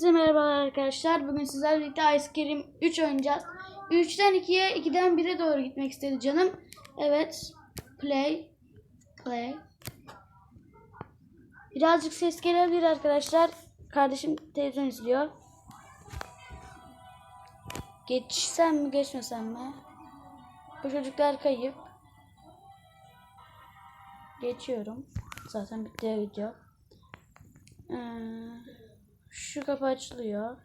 Herkese merhabalar arkadaşlar. Bugün sizlerle birlikte Ice Cream 3 oynayacağız. 3'ten 2'ye, 2'den 1'e doğru gitmek istedi canım. Evet. Play. Play. Birazcık ses gelebilir arkadaşlar. Kardeşim televizyon izliyor. Geçsem mi geçmesem mi? Bu çocuklar kayıp. Geçiyorum. Zaten bitti video. Ee, şu kapı açılıyor.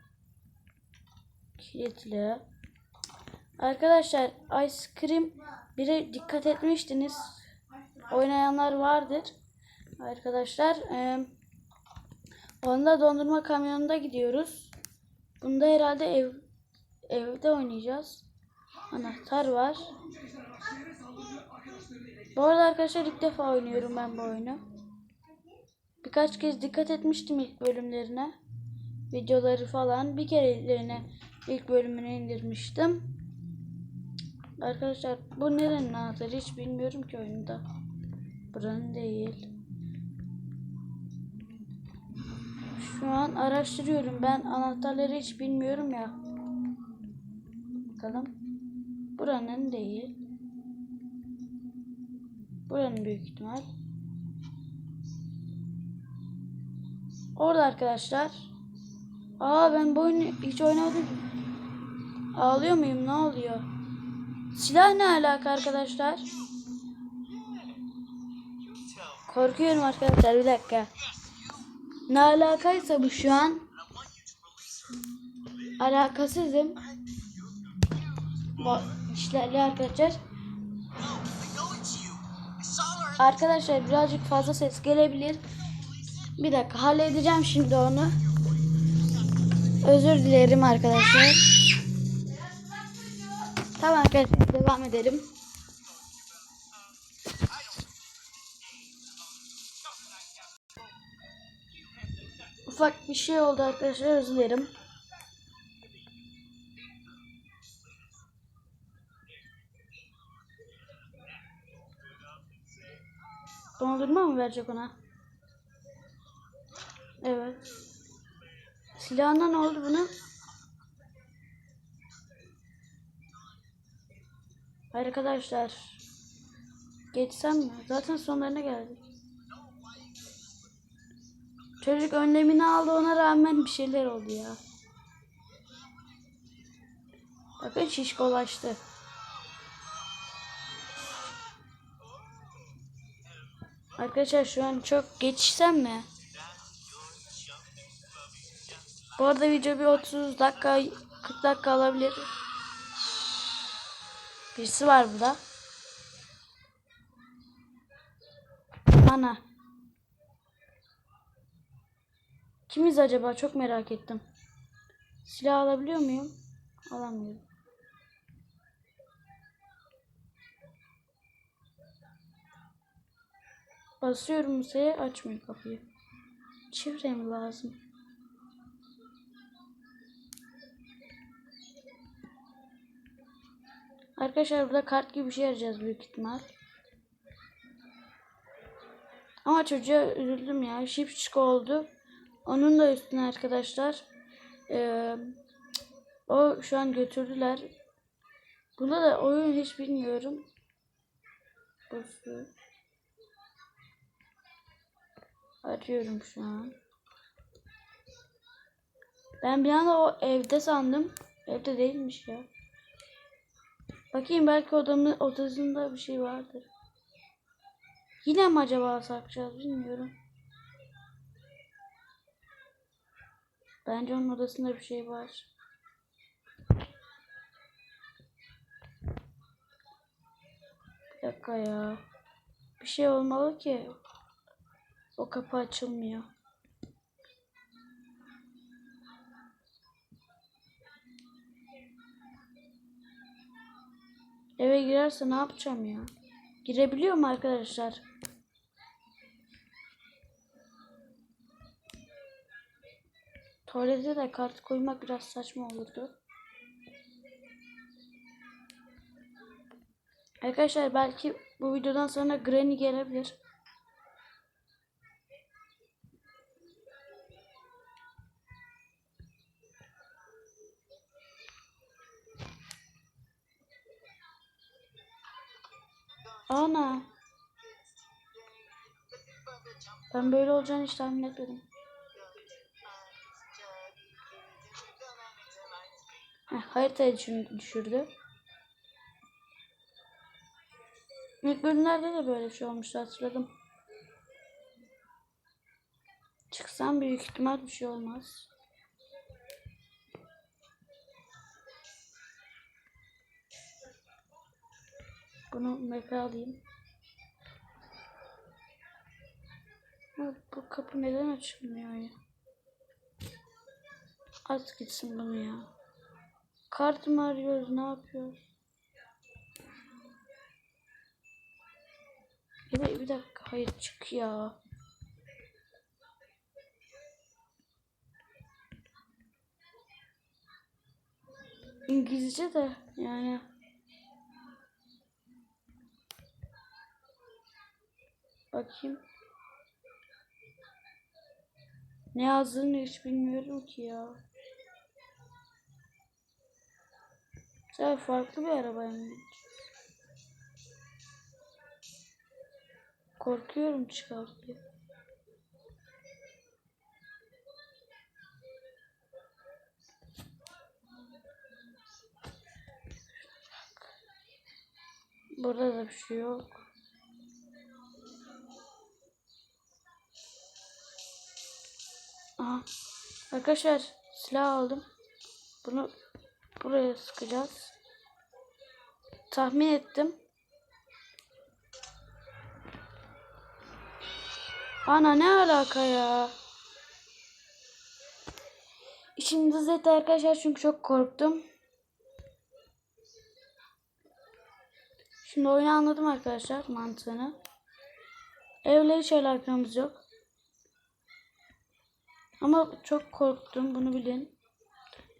Kilitli. Arkadaşlar Ice Cream 1'e dikkat etmiştiniz. Oynayanlar vardır. Arkadaşlar ee, onda dondurma kamyonunda gidiyoruz. Bunda herhalde ev evde oynayacağız. Anahtar var. Bu arada arkadaşlar ilk defa oynuyorum ben bu oyunu. Birkaç kez dikkat etmiştim ilk bölümlerine. Videoları falan. Bir kereliğine ilk bölümünü indirmiştim. Arkadaşlar bu nerenin anahtarı hiç bilmiyorum ki oyunda. Buranın değil. Şu an araştırıyorum. Ben anahtarları hiç bilmiyorum ya. Bakalım. Buranın değil. Buranın büyük ihtimal. Orada arkadaşlar. Aa ben bu oyunu hiç oynamadım. Ağlıyor muyum? Ne oluyor? Silah ne alaka arkadaşlar? Korkuyorum arkadaşlar bir dakika. Ne alakaysa bu şu an. Alakasızım. Bu işlerle arkadaşlar. Arkadaşlar birazcık fazla ses gelebilir. Bir dakika halledeceğim şimdi onu. Özür dilerim arkadaşlar. Tamam arkadaşlar devam edelim. Ufak bir şey oldu arkadaşlar özür dilerim. Dondurma mı verecek ona? Evet. Silahına ne oldu buna? Arkadaşlar. Geçsem mi? Zaten sonlarına geldik. Çocuk önlemini aldı ona rağmen bir şeyler oldu ya. Bakın şişkolaştı. Arkadaşlar şu an çok geçsem mi? Bu arada video bir 30 dakika 40 dakika alabilir. Birisi var burada. Ana. Kimiz acaba? Çok merak ettim. Silah alabiliyor muyum? Alamıyorum. Basıyorum Musa'ya açmıyor kapıyı. Şifre mi lazım? Arkadaşlar burada kart gibi bir şey arayacağız büyük ihtimal. Ama çocuğa üzüldüm ya. Şipşik oldu. Onun da üstüne arkadaşlar. Ee, o şu an götürdüler. Bunda da oyun hiç bilmiyorum. Basıyor. Arıyorum şu an. Ben bir anda o evde sandım. Evde değilmiş ya. Bakayım belki odamın odasında bir şey vardır. Yine mi acaba saklayacağız bilmiyorum. Bence onun odasında bir şey var. Bir dakika ya. Bir şey olmalı ki. O kapı açılmıyor. Eve girerse ne yapacağım ya? Girebiliyor mu arkadaşlar? Tuvalete de kart koymak biraz saçma olurdu. Arkadaşlar belki bu videodan sonra Granny gelebilir. Ana. Ben böyle olacağını hiç tahmin etmedim. Heh, haritayı düşürdü. İlk bölümlerde de böyle bir şey olmuştu hatırladım. Çıksam büyük ihtimal bir şey olmaz. Bunu map'e alayım. Bu kapı neden açılmıyor ya? At gitsin bunu ya. Kart mı arıyoruz? Ne yapıyoruz? Ya bir dakika. Hayır çık ya. İngilizce de yani. Bakayım. Ne yazdığını hiç bilmiyorum ki ya. Sen farklı bir arabaymış. Korkuyorum çıkar. Burada da bir şey yok. Arkadaşlar silah aldım. Bunu buraya sıkacağız. Tahmin ettim. Ana ne alaka ya? İçim hız etti arkadaşlar çünkü çok korktum. Şimdi oyunu anladım arkadaşlar mantığını. Evle hiç alakamız yok. Ama çok korktum bunu bilin.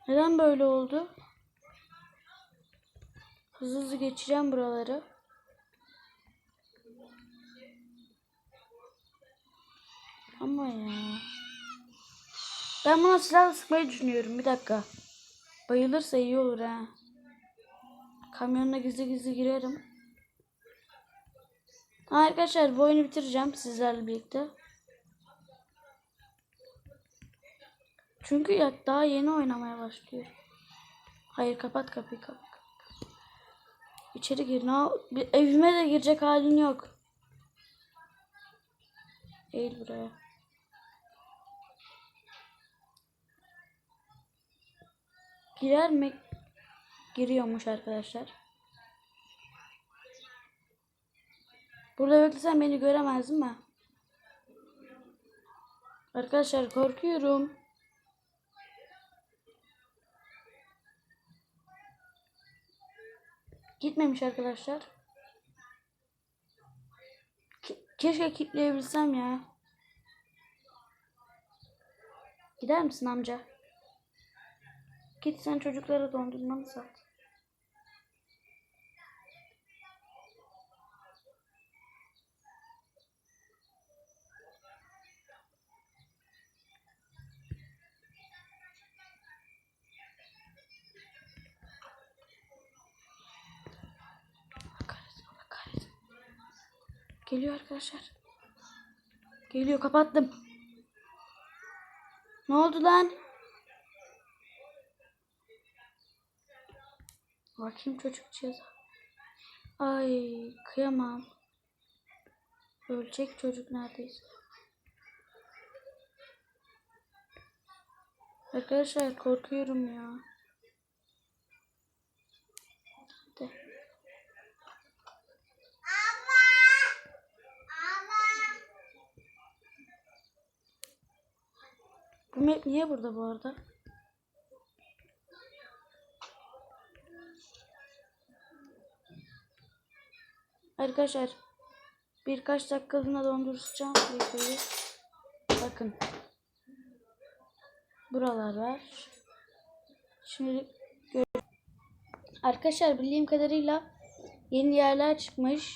Neden böyle oldu? Hızlı hızlı geçeceğim buraları. Ama ya. Ben buna silahla sıkmayı düşünüyorum. Bir dakika. Bayılırsa iyi olur ha. Kamyonuna gizli gizli girerim. Arkadaşlar bu oyunu bitireceğim sizlerle birlikte. Çünkü ya daha yeni oynamaya başlıyor. Hayır kapat kapıyı kapat. İçeri gir. Ne bir evime de girecek halin yok. Eğil buraya. Girer mi? Giriyormuş arkadaşlar. Burada beklesen beni göremez mi? Arkadaşlar korkuyorum. Gitmemiş arkadaşlar. Ke- keşke kilitleyebilsem ya. Gider misin amca? Git sen çocuklara dondurmanı sat. Geliyor arkadaşlar. Geliyor kapattım. Ne oldu lan? Bakayım çocuk ceza. Ay kıyamam. Ölecek çocuk neredeyse. Arkadaşlar korkuyorum ya. Map niye burada bu arada? Arkadaşlar birkaç dakikalığına donduracağım videoyu. Bakın. Buralar var. Şimdi gör Arkadaşlar bildiğim kadarıyla yeni yerler çıkmış.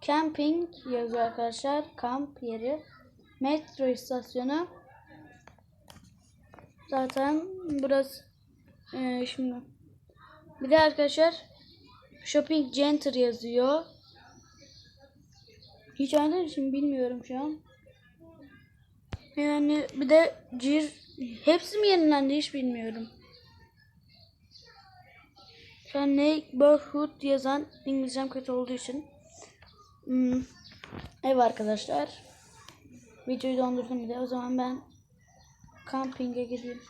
Camping yazıyor arkadaşlar. Kamp yeri. Metro istasyonu. Zaten burası Ee, şimdi bir de arkadaşlar Shopping Center yazıyor. Hiç oynadığım için bilmiyorum şu an. Yani bir de Cir hepsi mi yenilendi hiç bilmiyorum. Şu an neighborhood yazan İngilizcem kötü olduğu için. Hmm. Evet arkadaşlar. Videoyu dondurdum bir de. O zaman ben kampinge gideyim.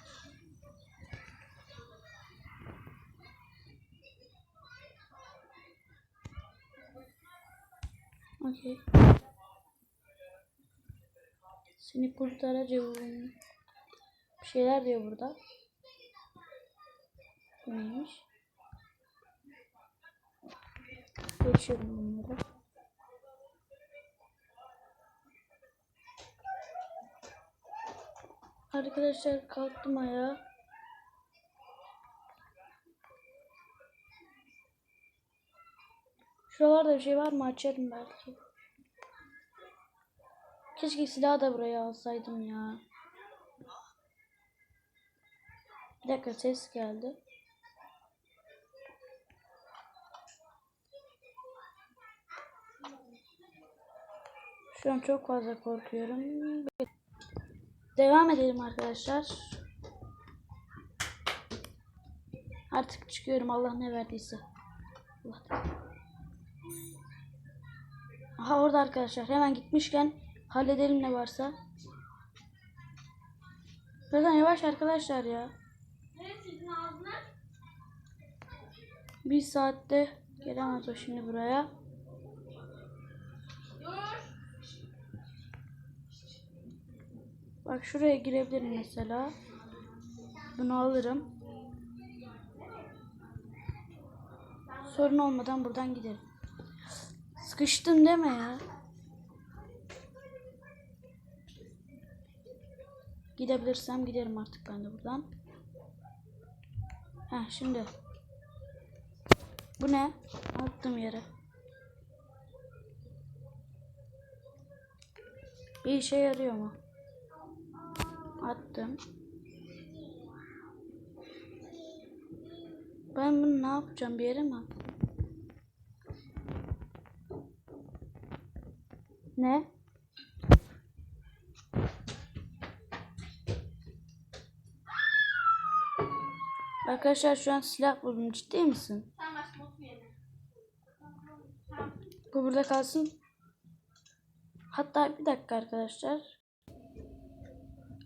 Okey. Seni kurtaracağım. Bir şeyler diyor burada. Bu neymiş? Geçiyorum bunları. Arkadaşlar kalktım ayağa. Şuralarda bir şey var mı? Açarım belki. Keşke silahı da buraya alsaydım ya. Bir dakika ses geldi. Şu an çok fazla korkuyorum. Devam edelim arkadaşlar. Artık çıkıyorum Allah ne verdiyse. Allah. Aha orada arkadaşlar hemen gitmişken halledelim ne varsa. Zaten yavaş arkadaşlar ya. Bir saatte gelemez o şimdi buraya. Bak şuraya girebilirim mesela. Bunu alırım. Sorun olmadan buradan giderim. Sıkıştım deme ya. Gidebilirsem giderim artık ben de buradan. Heh şimdi. Bu ne? Attım yere. Bir işe yarıyor mu? Attım. Ben bunu ne yapacağım? Bir yere mi attım? Ne? Arkadaşlar şu an silah buldum. Ciddi misin? Bu burada kalsın. Hatta bir dakika arkadaşlar.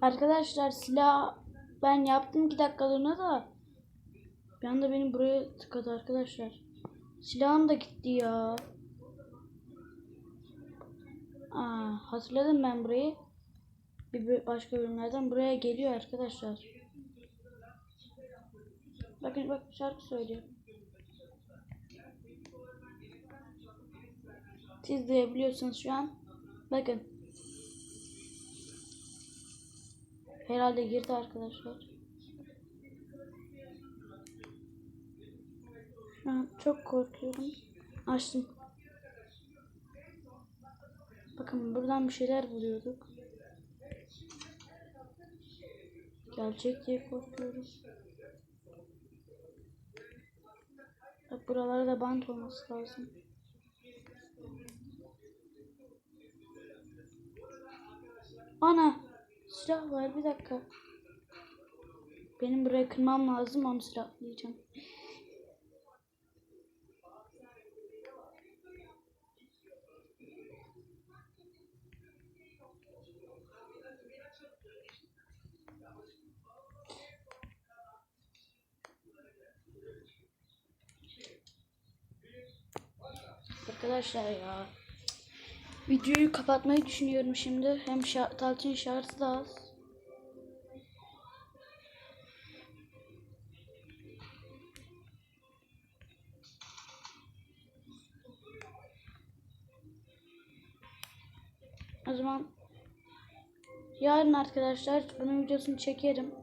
Arkadaşlar silah ben yaptım 2 dakikalığına da bir anda benim buraya tıkadı arkadaşlar. Silahım da gitti ya. Aa, hatırladım ben burayı. Bir başka bölümlerden buraya geliyor arkadaşlar. Bakın bak şarkı söylüyor. Siz duyabiliyorsunuz şu an. Bakın. Herhalde girdi arkadaşlar. Şu an çok korkuyorum. Açtım. Bakın buradan bir şeyler buluyorduk. Gelecek diye korkuyorum. Bak buralara da bant olması lazım. Ana! Silah var bir dakika. Benim buraya kırmam lazım onu silahlayacağım. Arkadaşlar ya. Videoyu kapatmayı düşünüyorum şimdi. Hem şa Talçın şarjı da az. O zaman yarın arkadaşlar bunun videosunu çekerim.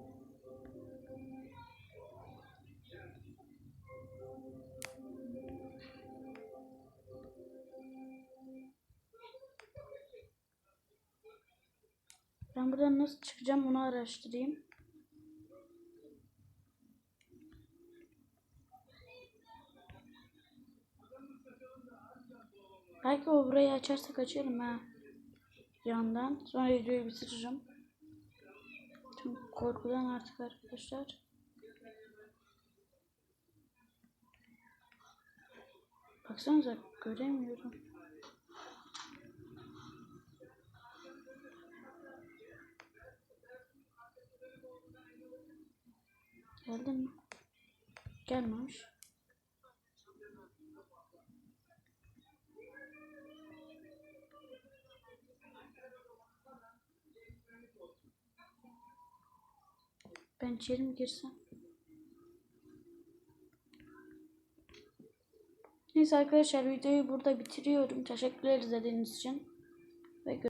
Ben buradan nasıl çıkacağım onu araştırayım. Belki o burayı açarsak açarım ha. Yandan. Sonra videoyu bitiririm. Çünkü korkudan artık arkadaşlar. Baksanıza göremiyorum. Geldi mi? Gelmemiş. Ben içeri mi girsem? Neyse arkadaşlar videoyu burada bitiriyorum. Teşekkürler izlediğiniz için.